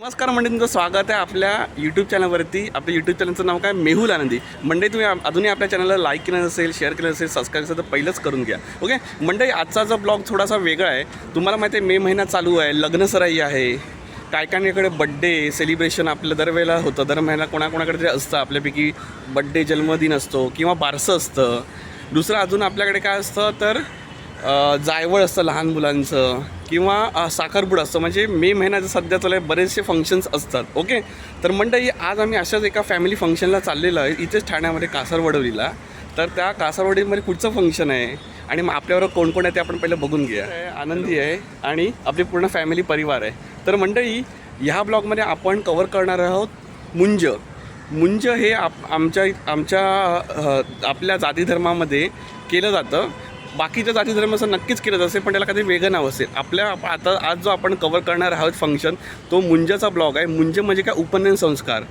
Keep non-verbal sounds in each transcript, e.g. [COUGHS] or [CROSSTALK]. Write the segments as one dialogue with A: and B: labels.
A: नमस्कार मंडळी तुमचं स्वागत आहे आपल्या यूट्यूब चॅनलवरती आपल्या यूट्यूब चॅनलचं नाव काय? मेहुल आनंदी. मंडळी तुम्ही अजूनही आपल्या चॅनलला लाईक केलं असेल शेअर केलं असेल सबस्क्राईब असेल तर पहिलंच करून घ्या. ओके मंडळी आजचा जो ब्लॉग थोडासा वेगळा आहे. तुम्हाला माहिती आहे मे महिना चालू आहे लग्नसराई आहे. काय काहीकडे बड्डे सेलिब्रेशन आपलं दरवेळेला होतं. दर महिना कोणाकोणाकडे तरी असतं. आपल्यापैकी बड्डे जन्मदिन असतो किंवा बारसं असतं. दुसरं अजून आपल्याकडे काय असतं? तर जायवळ असतं लहान मुलांचं किंवा अ, साखरपुडा असतं. म्हणजे मे महिन्याचं सध्या चालू आहे बरेचसे फंक्शन्स असतात. ओके? तर मंडळी आज आम्ही अशाच एका फॅमिली फंक्शनला चाललेलं आहे. इथेच ठाण्यामध्ये कासारवडवलीला तर त्या कासारवडीमध्ये पुढचं फंक्शन आहे. आणि मग आपल्याबरोबर कोण कोण आहे ते आपण पहिलं बघून घेऊया. आनंदी आहे आणि आपली पूर्ण फॅमिली परिवार आहे. तर मंडळी ह्या ब्लॉगमध्ये आपण कवर करणार आहोत मुंज. मुंज हे आप आमच्या आमच्या आपल्या जाती धर्मामध्ये केलं जातं. बाकीच्या जाती धर्माचं नक्कीच केलं असेल पण त्याला काहीतरी वेगळं नाव असेल. आपल्या आता आज जो आपण कवर करणार आहोत फंक्शन तो मुंजाचा ब्लॉग आहे. मुंज म्हणजे काय? उपनयन संस्कार.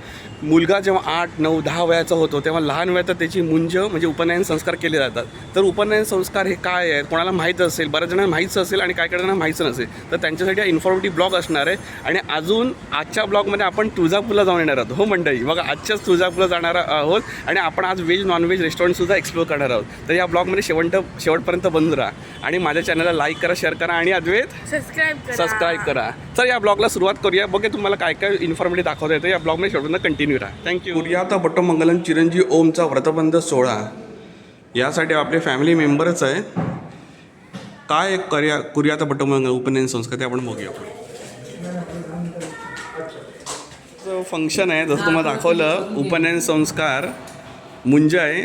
A: मुलगा जेव्हा आठ नऊ दहा वयाचा होतो तेव्हा लहान वयात त्याची मुंज म्हणजे उपनयन संस्कार केले जातात. तर उपनयन संस्कार हे काय आहे? कोणाला माहीत असेल? बऱ्याच जणांना माहीतच असेल आणि काय काय जणांना माहीतच नसेल. तर त्यांच्यासाठी हा इन्फॉर्मेटिव्ह ब्लॉग असणार आहे. आणि अजून आजच्या ब्लॉगमध्ये आपण तुळजापूरला जाऊन येणार आहोत. हो मंडळी बघा आजच्याच तुळजापूरला जाणार आहोत. आणि आपण आज व्हेज नॉनव्हेज रेस्टॉरंटसुद्धा एक्सप्लोर करणार आहोत. तर या ब्लॉगमध्ये शेवट शेवटपर्यंत बंद राहा. आणि माझ्या चॅनलला लाईक करा शेअर करा आणि अद्वैत
B: सबस्क्राईब करा.
A: सबस्क्राईब करा. तर या ब्लॉगला सुरुवात करूया. बघे तुम्हाला काय काय इन्फॉर्मेटिव्ह दाखवता येतं. या ब्लॉगमध्ये शेवटपर्यंत कंटिन्यू राहा. थँक्यू कुर्याता बट्टमंगलम चिरंजीव ओमचा व्रतबंध सोहळा. यासाठी आपले फॅमिली मेंबरच आहेत काय कर्या कुर्याता बट्टमंगल उपनयन संस्कार ते आपण बघूया फंक्शन आहे जसं तुम्हाला दाखवलं उपनयन संस्कार मुंज आहे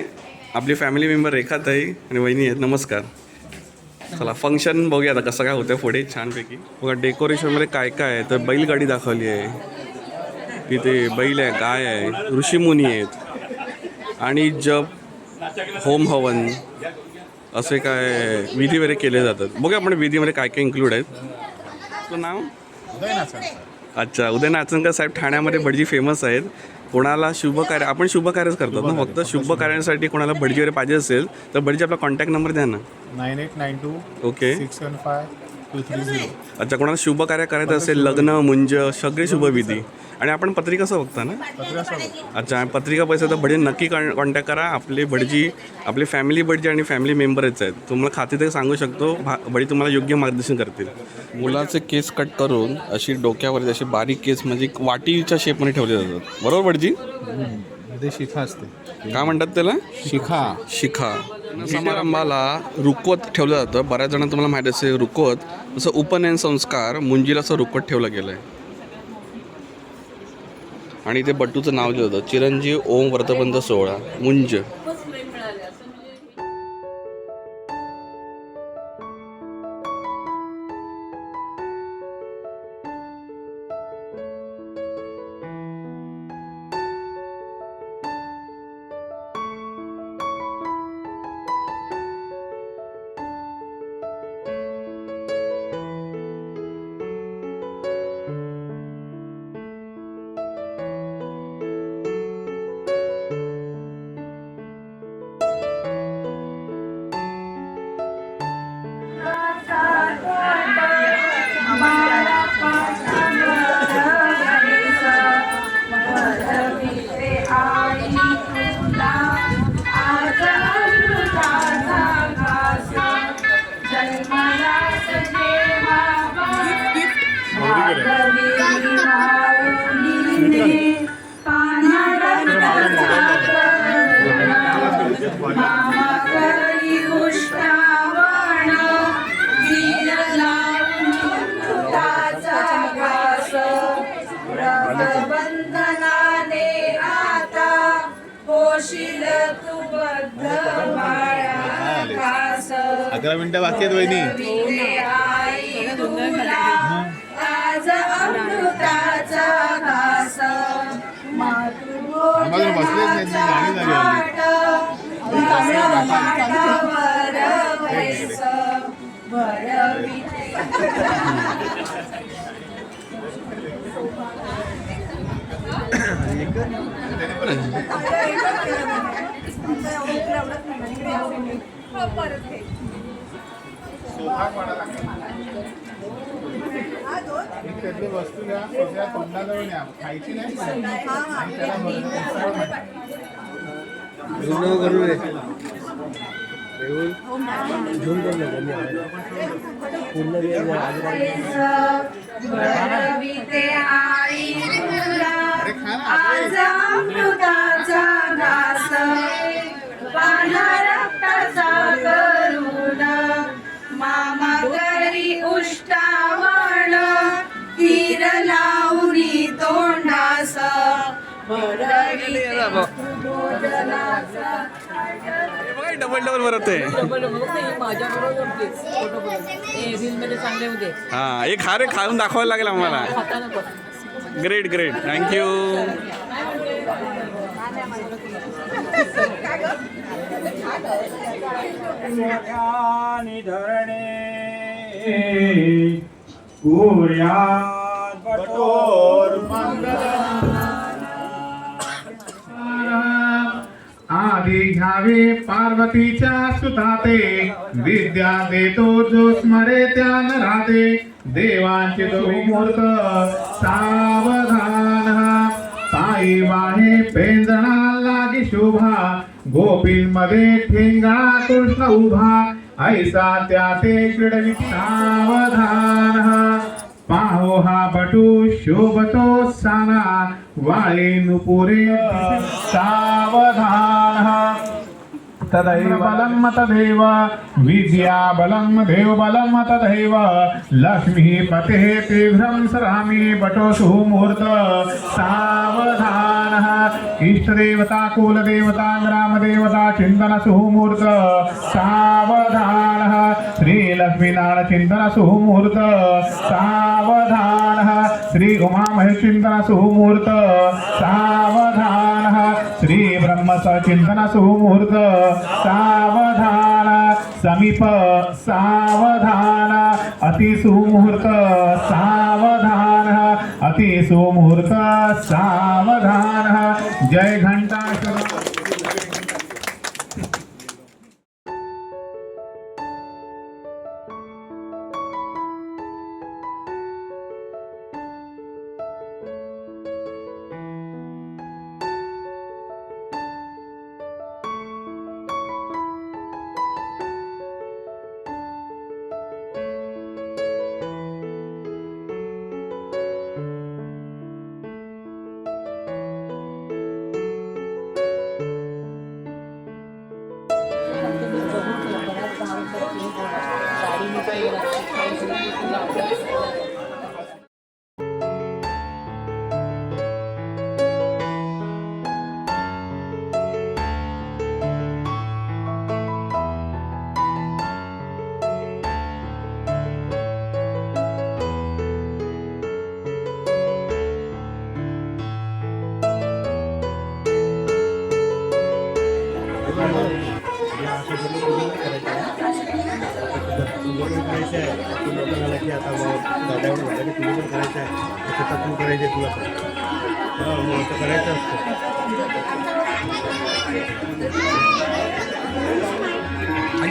A: आपली फॅमिली मेंबर रेखाताई आणि वहिनी आहेत नमस्कार. चला फंक्शन बघूया आता कसं काय होतं पुढे छानपैकी. बघा डेकोरेशनमध्ये काय काय आहे? तर बैलगाडी दाखवली आहे. तिथे बैल आहे गाय आहे ऋषीमुनी आहेत. आणि जप होम हवन असे काय विधी वगैरे केले जातात. बघूया आपण विधीमध्ये काय काय इन्क्लूड आहेत. तुझं नाव? अच्छा उदय नाचनकर साहेब ठाण्यामध्ये भटजी फेमस आहेत. कोणाला शुभ कार्य आपण शुभ कार्यच करतात ना फक्त शुभ कार्यासाठी कोणाला भटजी वगैरे पाहिजे असेल तर भटजी आपला कॉन्टॅक्ट नंबर द्या ना.
C: Nine eight nine two
A: okay.
C: Six one five two three zero.
A: अच्छा कोणाला शुभ कार्य करायचं असेल लग्न मुंज सगळे शुभविधी आणि आपण पत्रिका कसं बघता ना? अच्छा पत्रिका पैसे तर भटजी नक्की कॉन्टॅक्ट करा. आपले भटजी आपले फॅमिली भटजी आणि फॅमिली मेंबरच आहेत. तुम्हाला खाते ते सांगू शकतो. भा भटजी तुम्हाला योग्य मार्गदर्शन करतील. मुलाचे केस कट करून अशी डोक्यावर अशी बारीक केस म्हणजे वाटीच्या शेपमध्ये ठेवले जातात. बरोबर भटजी
C: शिखा असते.
A: काय म्हणतात त्याला?
C: शिखा.
A: शिखा. समारंभाला रुकवत ठेवलं जातं. बऱ्याच जणांना तुम्हाला माहीत असेल रुकवत जसं उपनयन संस्कार मुंजीला असं रुकवत ठेवलं गेलं आहे आणि ते बट्टूचं नाव लिहिलं होतं चिरंजीव ओम व्रतबंध सोहळा मुंज.
B: पोशील तू बद्ध माळा कास
C: अकरा मिनिटं बाकी आहेत वहिनी.
B: विले आई तुला आज अमृताचा घास.
C: आम्हाला [COUGHS] त्यातली वस्तू घ्या दुसऱ्या तोंडाजवळ न्या खायची नाही आणि त्याला खा ना
B: आज अमृताचा घास रक्ताचा करुण. मामा करी उष्टावण. तीर लावणी तोंडास.
A: डबल डबल भरत आहे. हा एक खा रे खाऊन दाखवायला लागेल आम्हाला.
D: खाता नको
A: ग्रेट ग्रेट थँक्यू
C: कठोर आधी घ्यावे पार्वतीच्या सुताते. विद्या देतो जो स्मरे त्यान राहते. देवांचे तो मूर्त सावधान. साई वाहे पेंजणा लागी शोभा. गोपींमध्ये ठेंगा कृष्ण उभा. ऐसा त्या ते क्रीडवी सावधान. पाहो हा बटू शोभतो साना वाळे नुपुरे सावधान। तदैव। बलं तदैव विद्या बलं देव बलं तदैव लक्ष्मी पतेः तीव्रं सरामि बटो सुमुहूर्त। सावधानः। इष्टदेवता कुलदेवता ग्रामदेवता चिन्तन सुमुहूर्त। सावधानः श्रीलक्ष्मीनारायण चिन्तन सुमुहूर्त सावधानः श्री उमामहेश चिन्तन सुमुहूर्त सावधानः श्री ब्रह्म चिंतन सुमुहूर्त सावधान समीप सावधान अति सुमुहूर्त सावधान अति सुमुहूर्त सावधान। जय घंटा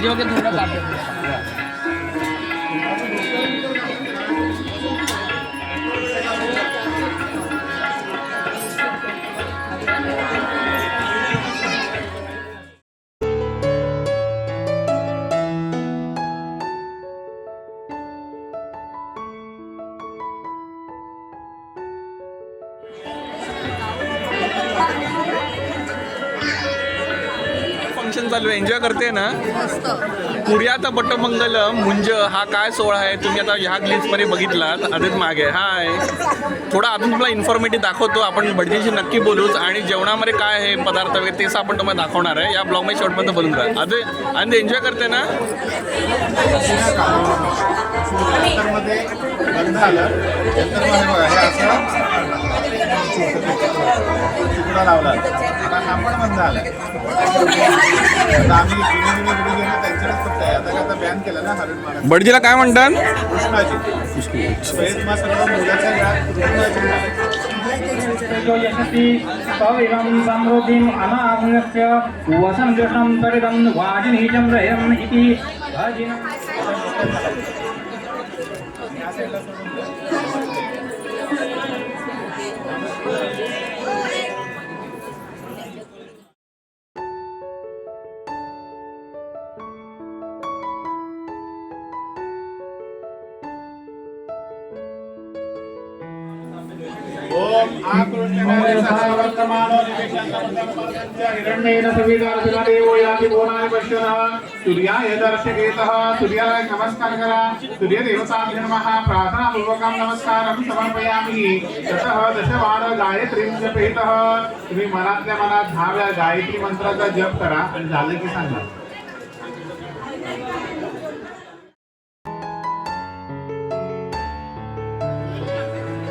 D: म्हणजे वगैरे थोडं काढलं
A: चालू आहे एन्जॉय करते ना पुर्याचा बटमंगल मुंज हा काय सोहळा आहे? तुम्ही आता ह्या ग्लिम्समध्ये बघितलात. आधीच मागे. हाय थोडा अजून तुम्हाला इन्फॉर्मेटिव्ह दाखवतो. आपण भटजीशी नक्की बोलूच आणि जेवणामध्ये काय आहे पदार्थ वगैरे तेच आपण तुम्हाला दाखवणार आहे. या ब्लॉगमध्ये शेवटपर्यंत बोलून राहा. आधी आणि एन्जॉय करते ना?
C: आलं नंतर मग बघा असं तुकडा लावला आता हा पण बंद आला आता आम्ही जुने जुने व्हिडिओ घेऊन त्यांच्याकडेच फक्त आहे आता काय आता बॅन केलं ना हरण
A: भटजीला काय म्हणतात?
C: कृष्णाची वेद मा सगळं मुलाच्या घरात कृष्णाची
E: जो यशति सविवं समृद्धिम् अनामृत्य वसन्तुष्णं तरिदं वाजिनीचं रयम् इति भजिनम्
C: हिरण्येन सवितार्जुनदेवो याति भुवनानि पश्यनः सूर्याय दर्शकेतः। सूर्याय नमस्कार करा। सूर्यदेवताभ्य नमः। प्रार्थनापूर्वकं नमस्कारं समर्पयामि। ततः दशवार गायत्रीं जपेतः। तुम्ही मनातल्या मनात दहा वेळा गायत्री मंत्राचा जप करा आणि झालं की सांगा.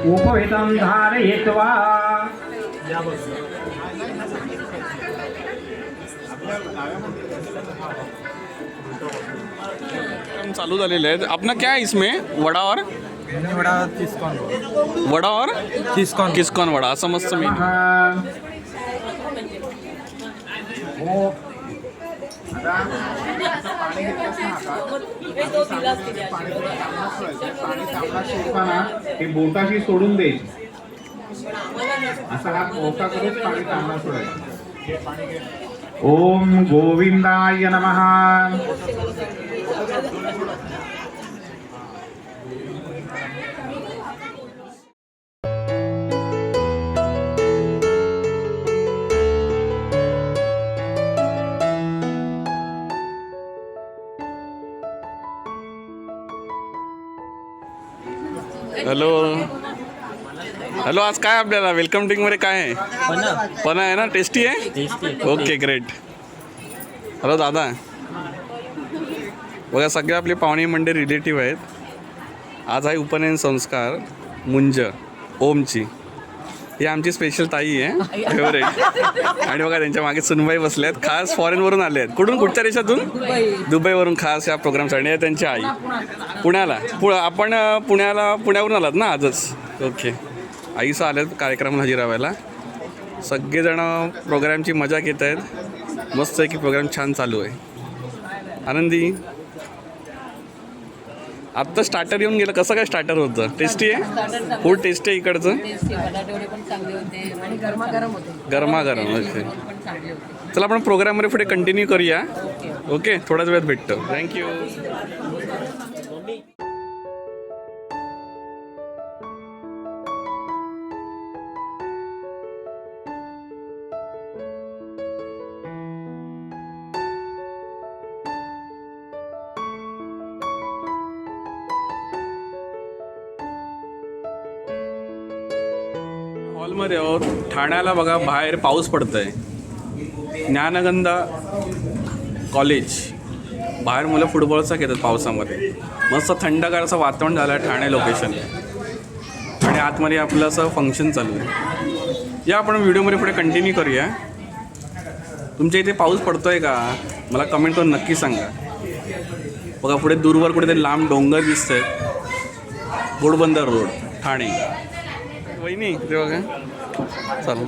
E: उपवितं धारयित्वा।
A: चालू झालेले आहेत. आपण क्या है इसमें? वडा और वडा. और किसकॉन किसकॉन वडा. असं मस्त मी.
C: हे. बोटाशी सोडून द्यायचे असा हात मोठा करून पाणी तांबडा सोडायचं. ओम गोविंदाय नमः
A: हॅलो हॅलो आज काय आपल्याला? वेलकम ड्रिंकमध्ये काय आहे? पना आहे ना? टेस्टी आहे? ओके ग्रेट हॅलो दादा. बघा सगळे आपले पाहुणे मंडळी रिलेटिव्ह आहेत. आज आहे उपनयन संस्कार मुंज ओमची. ही आमची स्पेशल ताई आहे फेवरेट आणि बघा त्यांच्या मागे सुनबाई बसल्या आहेत. खास फॉरेनवरून आले आहेत. कुठून? कुठच्या देशातून? दुबईवरून खास या प्रोग्रामसाठी त्यांची आई. पुण्याला. पु आपण पुण्याला पुण्यावरून आलात ना आजच? ओके आईसं आल्यात कार्यक्रमाला हजेर राहायला सगळेजण प्रोग्रामची मजा घेत आहेत. मस्त आहे की प्रोग्राम छान चालू आहे. आनंदी. आत्ता स्टार्टर येऊन गेलं. कसं काय स्टार्टर होतं टेस्टी आहे? फूड टेस्टी आहे इकडचं?
D: गरमागरम
A: ओके चला आपण प्रोग्राममध्ये पुढे कंटिन्यू करूया. ओके थोड्याच वेळात भेटतो. थँक्यू हॉलमध्ये आहोत. ठाण्याला बघा बाहेर पाऊस पडतोय. ज्ञानगंधा कॉलेज. बाहेर मुलं फुटबॉलचा घेतात पावसामध्ये. मस्त थंडगार असं वातावरण झालं आहे ठाणे लोकेशन आणि आतमध्ये आपलं असं फंक्शन चालू आहे. या आपण व्हिडिओमध्ये पुढे कंटिन्यू करूया. तुमच्या इथे पाऊस पडतो आहे का? मला कमेंट करून नक्की सांगा. बघा पुढे दूरवर कुठेतरी लांब डोंगर दिसत आहेत घोडबंदर रोड ठाणे. वहिनी ते बघा चालू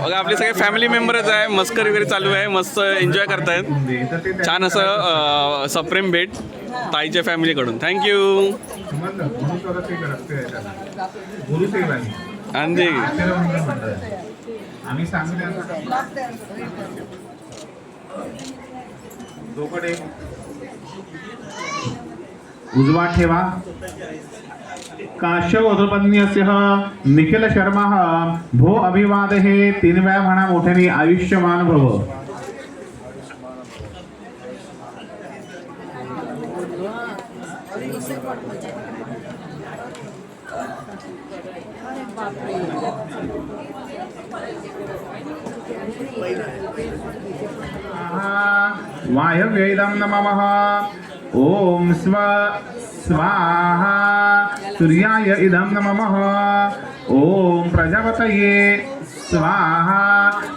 A: बघा आपले सगळे फॅमिली मेंबरच आहे मस्करी वगैरे चालू आहे मस्त एन्जॉय करतायत. छान असं सप्रेम भेट ताईच्या फॅमिलीकडून थँक्यू आनंदी
C: आम्ही सांगू दोकडे उजवा ठेवा. काश्यवधपन्यस्य निखिल शर्मा भो अभिवाद हे तीन वेळा म्हणा मोठ्याने आयुष्यमान भव. नमः। ॐ स्व स्वाहा। सूर्याय इदं नमः। ॐ प्रजापतये स्वाहा।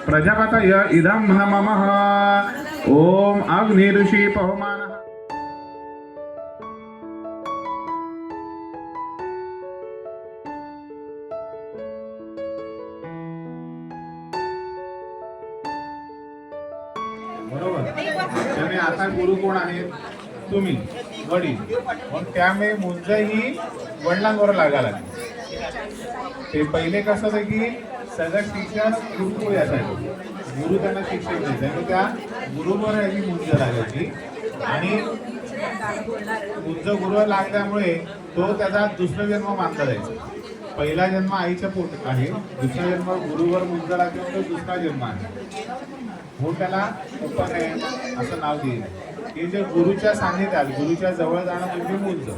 C: प्रजापतय इदं नमः। ॐ अग्निऋषि पवमानः। त्यामुळे आता गुरु कोण आहेत? तुम्ही वडील. मग त्यामुळे मुंज ही वडिलांवर लागायला लागली. ते पहिले कसं होतं की सगळं शिक्षण गुरुकुळ यासाठी. गुरु त्यांना शिक्षण द्यायचे आणि त्या गुरुवर याची मुंज लागायची. आणि मुंज गुरुवर लागल्यामुळे तो त्याचा दुसरा जन्म मानला जायचा. पहिला जन्म आईच्या पोट आहे. दुसरा जन्म गुरुवर मुंज लागल्यामुळे तो दुसरा जन्म आहे. म्हणून त्याला उपनयन असं नाव दिलं की जे गुरुच्या सान्निध्यात गुरुच्या जवळ जाणं म्हणजे मुंज.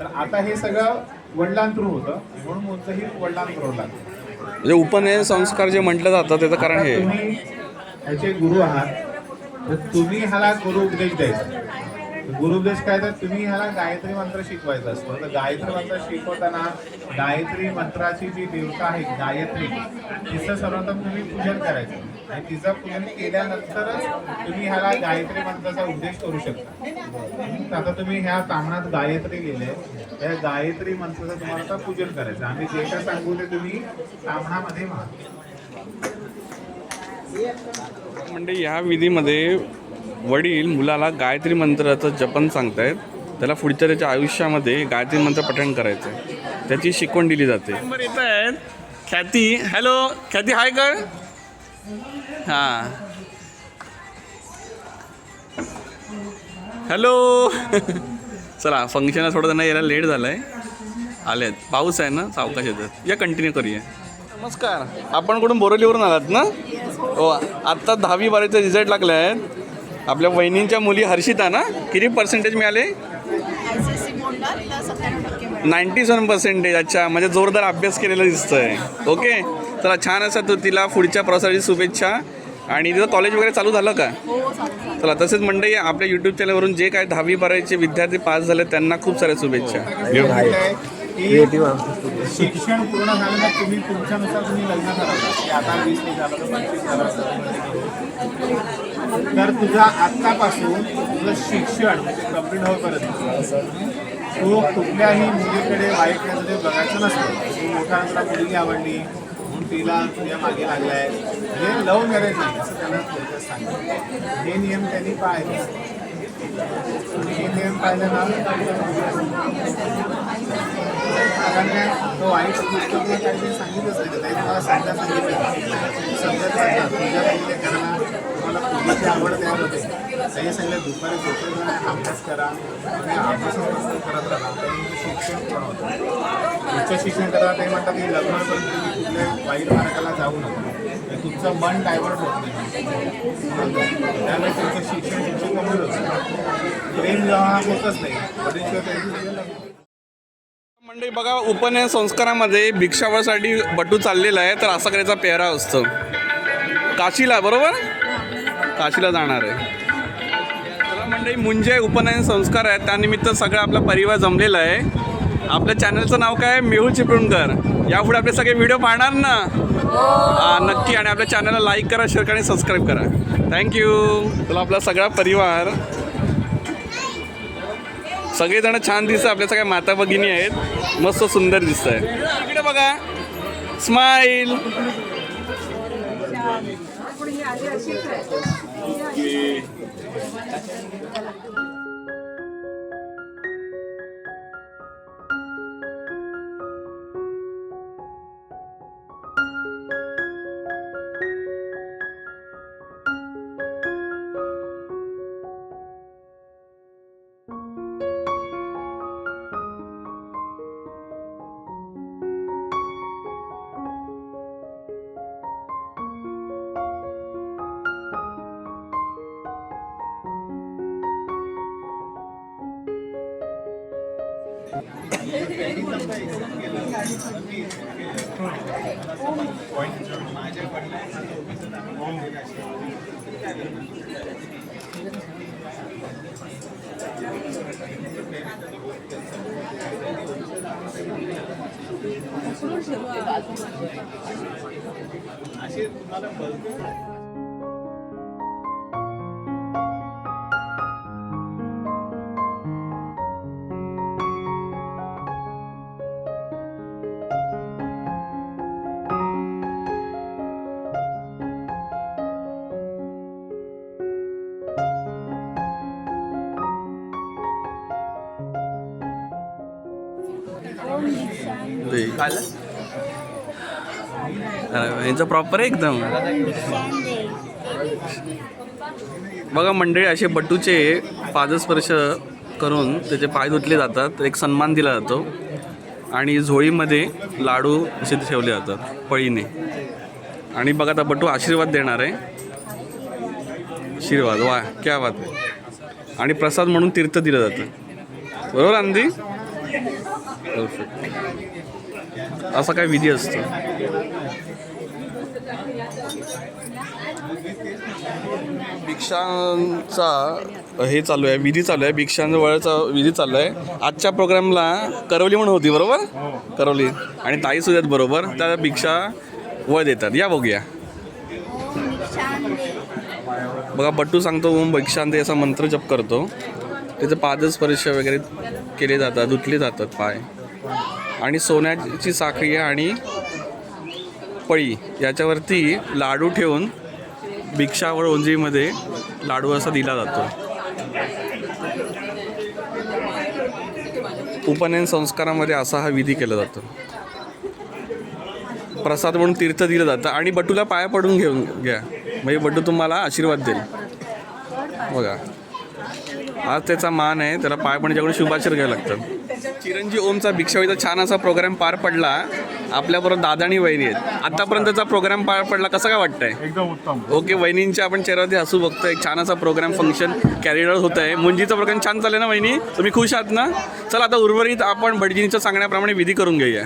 C: तर आता हे सगळं वडिलांतरून होतं म्हणून मुंज ही वडिलांतरून लागतं
A: म्हणजे उपनयन संस्कार जे म्हटलं जातं त्याचं कारण हे.
C: तुम्ही ह्याचे गुरु आहात तर तुम्ही ह्याला गुरु उपदेश द्यायचा. गुरुदेश काय तर तुम्ही ह्याला गायत्री मंत्र शिकवायचा असतो. तर गायत्री मंत्र शिकवताना गायत्री मंत्राची जी देवता आहे गायत्री तिचं सर्वप्रथम तुम्ही पूजन करायचं. आणि तिचं पूजन केल्यानंतरच तुम्ही ह्याला गायत्री मंत्राचा उद्देश करू शकता. आता तुम्ही ह्या तामणात गायत्री गेले या गायत्री मंत्राचं तुम्हाला आता पूजन करायचं. आम्ही जे काय सांगू ते तुम्ही तामणामध्ये म्हणा
A: म्हणजे या विधीमध्ये वडील मुलाला गायत्री मंत्राचं जपन सांगतायत. त्याला पुढच्या त्याच्या आयुष्यामध्ये गायत्री मंत्र पठण करायचं आहे त्याची शिकवण दिली जाते. नंबर येत आहेत. ख्याती हॅलो ख्याती हाय कर. हां. हॅलो. चला फंक्शनला थोडं त्यांना यायला लेट झालं आहे आलेत. पाऊस आहे ना सावकाश येतात. या कंटिन्यू करूया. नमस्कार. आपण कुठून बोरवलीवरून आलात ना? हो आत्ता दहावी बारावीचे रिझल्ट लागले आहेत. आपल्या वहिनींच्या मुली हर्षिता ना? किती पर्सेंटेज मिळाले? नाईन्टी सेवन पर्सेंटेज अच्छा. म्हणजे जोरदार अभ्यास केलेला दिसतोय. ओके चला छान असं तू तिला पुढच्या प्रवासाची शुभेच्छा. आणि तिथं कॉलेज वगैरे चालू झालं का? चला तसेच मंडळी आपल्या यूट्यूब चॅनलवरून जे काय दहावी बारावीचे विद्यार्थी पास झाले त्यांना खूप साऱ्या शुभेच्छा.
C: की शिक्षण पूर्ण झालं तर तुम्ही तुमच्यानुसार तुम्ही लग्न की आता वीस नाही झालं तर पंचवीस झालं तर तुझा आत्तापासून तुझं शिक्षण कंप्लीट होईपर्यंत तू कुठल्याही मुलीकडे वाईट तुझे बघायचं नसतं. तू मोठा तुला मुलगी आवडली म्हणून तिला तुझ्या मागे लागलाय. हे लव मॅरेज नाही असं त्यांना थोडक्यात सांगितलं. हे नियम त्यांनी पाहिले हे नियम पाहिले ना कारण काय? तो वाईट पुस्तकं काहीतरी सांगितलंच नाही. ते तुम्हाला सांगता सांगितलं. समजत नाही तुझ्या पहिले करा तुम्हाला आवड त्यामध्ये काही सांगितलं दुपारी झोपेला अभ्यास करा. आणि अभ्यासापासून करत राहा. त्यामुळे शिक्षण पण होतं. उच्च शिक्षण करा ते म्हणतात की लग्न पण तुम्ही कुठल्या वाईट मार्गाला जाऊ नका. तुमचं मन डायव्हर्ट होत नाही. त्यामुळे तुमचं शिक्षण शिक्षण कमी होतं. प्रेम जेव्हा होतच नाही वडील त्यांची
A: मंडळी बघा उपनयन संस्कारामध्ये भिक्षावासाठी बटू चाललेला आहे तर असा करायचा पेहरा असतो. काशीला बरोबर? काशीला जाणार आहे. चला मंडळी मुंजे उपनयन संस्कार आहे त्यानिमित्त सगळं आपला परिवार जमलेला आहे. आपल्या चॅनलचं नाव काय आहे? मेहुल चिपळूणकर. यापुढे आपले सगळे व्हिडिओ पाहणार ना? हा, नक्की. आणि आपल्या चॅनलला लाईक करा शेअर करा आणि सबस्क्राईब करा. थँक्यू चला आपला सगळा परिवार. सगळेजण छान दिसत आपल्या सगळ्या माता भगिनी आहेत. मस्त सुंदर दिसत आहे इकडे बघा. Smile 이게 I see it. अरे, यांचं प्रॉपर आहे एकदम. बघा मंडळी असे बटूचे पादस्पर्श करून त्याचे पाय धुतले जातात एक सन्मान दिला जातो. आणि झोळीमध्ये लाडू असे ठेवले जातात पळीने. आणि बघा आता बटू आशीर्वाद देणार आहे. आशीर्वाद वा क्या बात आहे. आणि प्रसाद म्हणून तीर्थ दिलं जातं. बरोबर अंदी परफेक्ट असा काय विधी असतो? भिक्षांचा हे चालू आहे विधी चालू आहे भिक्षांजवळचा विधी चालू आहे. आजच्या प्रोग्रामला करवली म्हणून होती बरोबर? करवली. आणि ताई सुद्धा बरोबर? त्या भिक्षा व देतात. या बघूया. बघा बट्टू सांगतो ओम भिक्षांते असा मंत्र जप करतो. त्याचे पादस्पर्श वगैरे केले जातात धुतले जातात पाय. आणि सोन्याची साखळी आणि पळी याच्यावरती लाडू ठेवून भिक्षावळ ओंजीमध्ये लाडू असा दिला जातो. उपनयन संस्कारामध्ये असा हा विधी केला जातो. प्रसाद म्हणून तीर्थ दिलं जातं. आणि बटूला पाया पडून घेऊन घ्या. म्हणजे बटू तुम्हाला आशीर्वाद देईल. बघा. आज त्याचा मान आहे त्याला पाय पडण्याच्याकडून शुभाशीर घ्यायला लागतात चिरंजी ओमचा भिक्षावीचा छान असा प्रोग्राम पार पडला. आपल्याबरोबर दादा आणि वहिनी आहेत. आतापर्यंतचा प्रोग्राम पार पडला कसं काय वाटतंय?
C: एकदम उत्तम.
A: ओके वहिनींच्या आपण चेहऱ्यावरती हसू बघतोय. एक छान असा प्रोग्राम फंक्शन कॅरियर होत आहे मुंजीचा प्रोग्राम छान चालले ना वहिनी? तुम्ही खुश आहात ना? चला आता उर्वरित आपण भटजींच्या सांगण्याप्रमाणे विधी करून घेऊया.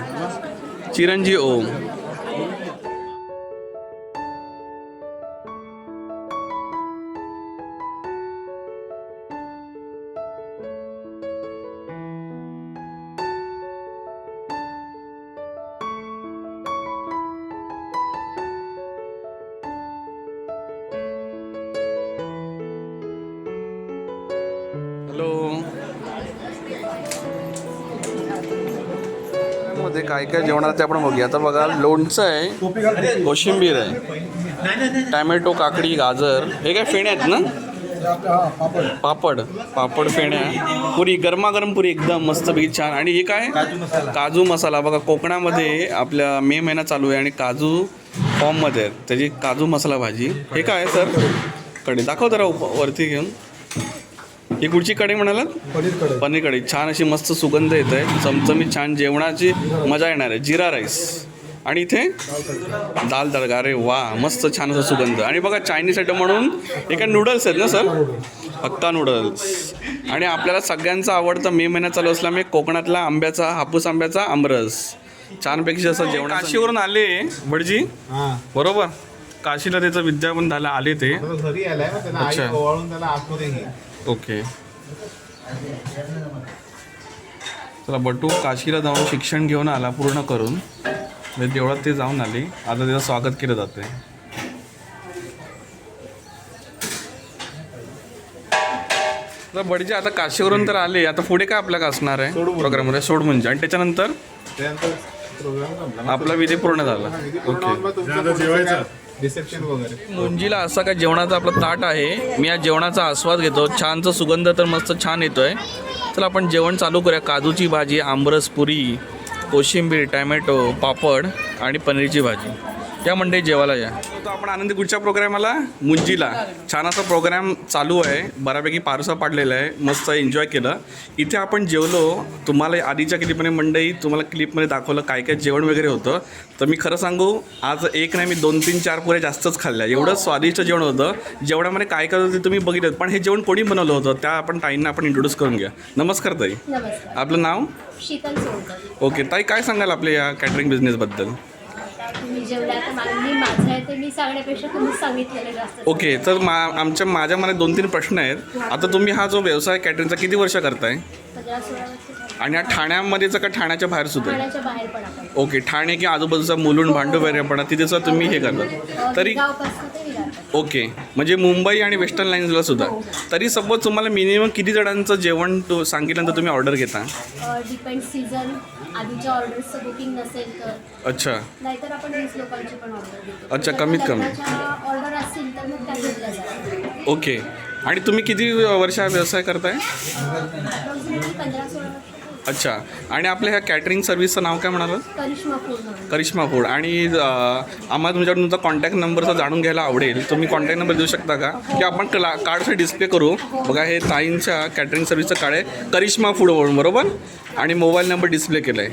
A: चिरंजी ओम. काय जेवणात ते आपण बघूया. आता बघा लोणचं आहे कोशिंबीर आहे टॅमॅटो काकडी गाजर हे काय फेण्या आहेत ना? पापड पापड फेण्या. पुरी गरमागरम पुरी एकदम मस्तपैकी छान. आणि हे काय? काजू मसाला. बघा कोकणामध्ये आपल्या मे महिना चालू आहे आणि काजू फॉर्ममध्ये आहेत. त्याची काजू मसाला भाजी. हे काय सर? कढी दाखव जरा वरती घेऊन. ही कुठची कढी म्हणालात?
F: पनीर कढई.
A: पनीर कढी छान अशी मस्त सुगंध येत आहे. चमचमीत छान जेवणाची मजा येणार आहे. जिरा राईस. आणि इथे दाल तडका. अरे वा मस्त छान असा सुगंध. आणि बघा चायनीज आयटम म्हणून हे काय नूडल्स आहेत ना सर हक्का नूडल्स आणि आपल्याला सगळ्यांचा आवडता मे महिन्यात चालू असल्यामुळे कोकणातला आंब्याचा हापूस आंब्याचा आमरस. छानपैकी असं जेवण काशीवरून आले भटजी.
C: हा.
A: बरोबर. काशीला त्याचं विद्यापन झालं आले ते. अच्छा. ओके. चला बटू काशीला जाऊन शिक्षण घेऊन आला पूर्ण करून. म्हणजे देवळात ते जाऊन आले. आता त्याचं स्वागत केलं जाते तर बडजे आता काशीवरून तर आले. आता पुढे काय आपल्याला असणार आहे? प्रोग्राममध्ये सोड म्हणजे. आणि त्याच्यानंतर?
C: प्रोग्राम
A: आपला विधी पूर्ण झाला. ओके.
C: रिसेप्शन वगैरे.
A: मुंजीला असा काय जेवणाचा आपला ताट आहे. मी या जेवणाचा आस्वाद घेतो. छानचा सुगंध तर मस्त छान येतोय. चला आपण जेवण चालू करूया. काजूची भाजी आंबरस पुरी कोशिंबीर टॅमॅटो पापड आणि पनीरची भाजी. या मंडळी जेवायला या. तर आपण आनंदी कुठच्या प्रोग्रामाला मुंजीला. छान असा प्रोग्राम चालू आहे. बऱ्यापैकी पारसा पाडलेला आहे. मस्त एन्जॉय केलं. इथे आपण जेवलो. तुम्हाला आधीच्या क्लिपमध्ये मंडळी तुम्हाला क्लिपमध्ये दाखवलं काय काय जेवण वगैरे होतं. तर मी खरं सांगू आज एक नाही मी दोन तीन चार पुऱ्या जास्तच खाल्ल्या. एवढं स्वादिष्ट जेवण होतं. जेवणामध्ये काय काय होतं ते तुम्ही बघितलं. पण हे जेवण कोणी बनवलं होतं त्या आपण ताईंना आपण इंट्रोड्यूस करून घ्या. नमस्कार ताई. आपलं नाव? ओके. ताई काय सांगाल आपल्या या कॅटरिंग बिझनेसबद्दल
G: तुम्ही जेवल्या तर मा- मी माझं आहे ते मी सांगण्यापेक्षा तुम्ही सांगितलेलं जास्त
A: ओके तर मा आमच्या माझ्या मनात दोन तीन प्रश्न आहेत. आता तुम्ही हा जो व्यवसाय कॅटरिंगचा किती वर्ष करताय?
G: पंधरा सोळा वर्ष. झाली.
A: आणि हा ठाण्यामध्येच का ठाण्याच्या बाहेर सुद्धा आहे
G: ठाण्याच्या बाहेर पण आपण.
A: ओके ठाणे की आजूबाजूचा मुलुंड भांडू वगैरे पण तिथे सुद्धा तुम्ही हे करता तरी
G: गावपासून ते विरार
A: ओके म्हणजे मुंबई आणि वेस्टर्न लाईन्सला सुद्धा. तरी सपोज तुम्हाला मिनिमम किती जणांचं जेवण तो सांगितल्यानंतर तुम्ही ऑर्डर घेता?
G: डिपेंड सीझन आधीच्या ऑर्डर्सचं बुकिंग नसेल तर.
A: अच्छा.
G: नाहीतर आपण वीस लोकांची पण ऑर्डर देतो.
A: अच्छा, कमीत कमी.
G: ऑर्डर असतील तर मग त्या घेतल्या जातात.
A: ओके. आणि तुम्ही किती वर्ष हा व्यवसाय करताय?
G: अप्रॉक्सिमेटली पंधरा सोळा
A: अच्छा. आणि आपल्या ह्या कॅटरिंग सर्व्हिसचं नाव काय म्हणालं?
G: करिश्मा फूड म्हणून.
A: करिश्मा फूड. आणि अं, आम्हाला तुमच्याकडून तुमचा कॉन्टॅक्ट नंबरचा जाणून घ्यायला आवडेल. तुम्ही कॉन्टॅक्ट नंबर देऊ शकता का? की आपण क्ला कार्डचं डिस्प्ले करू. बघा हे ताईंच्या कॅटरिंग सर्व्हिसचं कार्ड आहे. करिश्मा फूड म्हणून बरोबर? आणि मोबाईल नंबर डिस्प्ले केला आहे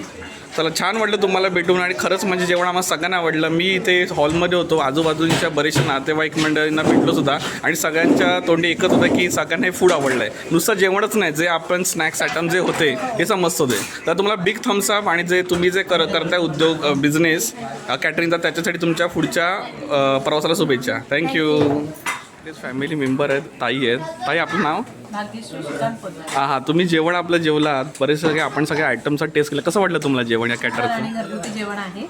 A: चला छान वाटलं तुम्हाला भेटून आणि खरंच म्हणजे जेवण आम्हाला सगळ्यांना आवडलं. मी इथे हॉलमध्ये होतो आजूबाजूच्या बरेचशा नातेवाईक मंडळींना भेटलो सुद्धा आणि सगळ्यांच्या तोंडी एकच होतं की सगळ्यांना हे फूड आवडलं आहे नुसतं जेवणच नाही जे आपण स्नॅक्स आयटम जे होते हे समजत होते तर तुम्हाला बिग थम्सअप आणि जे तुम्ही जे कर करताय उद्योग बिझनेस कॅटरिंगचा त्याच्यासाठी तुमच्या पुढच्या प्रवासाला शुभेच्छा. थँक्यू फॅमिली मेंबर आहेत ताई आहेत. ताई आपलं नाव. हां हां. तुम्ही जेवण आपलं जेवलात. बरेच सगळे आपण सगळ्या आयटमचा टेस्ट केला. कसं वाटलं तुम्हाला जेवण या
D: आणि
A: कॅटरचं
D: घरगुती जेवण आहे.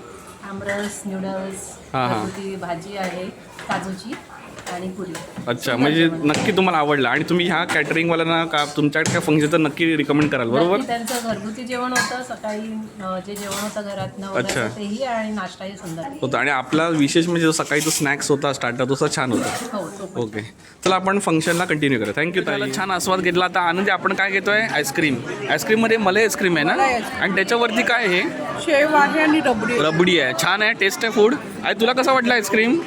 D: आमरस नूडल्स
A: हा, हा.
D: घरगुती भाजी आहे काजूची. आणि पुरी.
A: अच्छा म्हणजे नक्की तुम्हाला आवडलं. आणि तुम्ही ह्या कॅटरिंगवाल्यांना का तुमच्याकडे काय फंक्शन तर नक्की रिकमेंड कराल बरोबर?
D: त्यांचं घरगुती जेवण होतं. सकाळी अं, जे जेवण होतं घरात
A: अच्छा.
D: तेही आणि नाश्ताही सुंदर.
A: होतं. आणि आपला विशेष म्हणजे जो सकाळी जो स्नॅक्स होता स्टार्टर तसा छान होता.
D: हो तो.
A: ओके चला आपण फंक्शनला कंटिन्यू करूया. थँक्यू त्याला छान आस्वाद घेतला. आता आनंदी आपण काय घेतोय? आईस्क्रीम आईस्क्रीममध्ये मलाई आईस्क्रीम आहे ना? आणि त्याच्यावरती काय आहे
B: शेव आहे आणि रबडी
A: रबडी आहे. छान आहे. टेस्ट आहे फूड आणि तुला कसं वाटलं आईस्क्रीम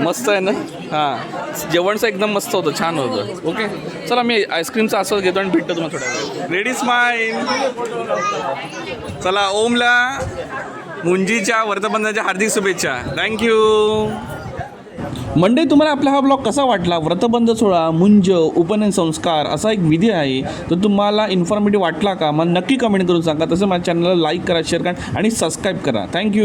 A: मस्त आहे ना? हां. जेवणचं एकदम मस्त होतं छान होतं. ओके? चला मी आईस्क्रीमचा आस्वाद घेतो आणि भेटतो तुम्हाला थोड्या वेळ रेडी स्माईल चला ओमला मुंजीच्या वर्तबंधाच्या हार्दिक शुभेच्छा. थँक्यू मंडे तुम्हाला आपला हा ब्लॉग कसा वाटला? व्रतबंध सोहळा मुंज उपनयन संस्कार असा एक विधी आहे. तर तुम्हाला इन्फॉर्मेटिव्ह वाटला का? मग नक्की कमेंट करून सांगा. तसं माझ्या चॅनलला लाईक करा शेअर करा आणि सबस्क्राईब करा. थँक्यू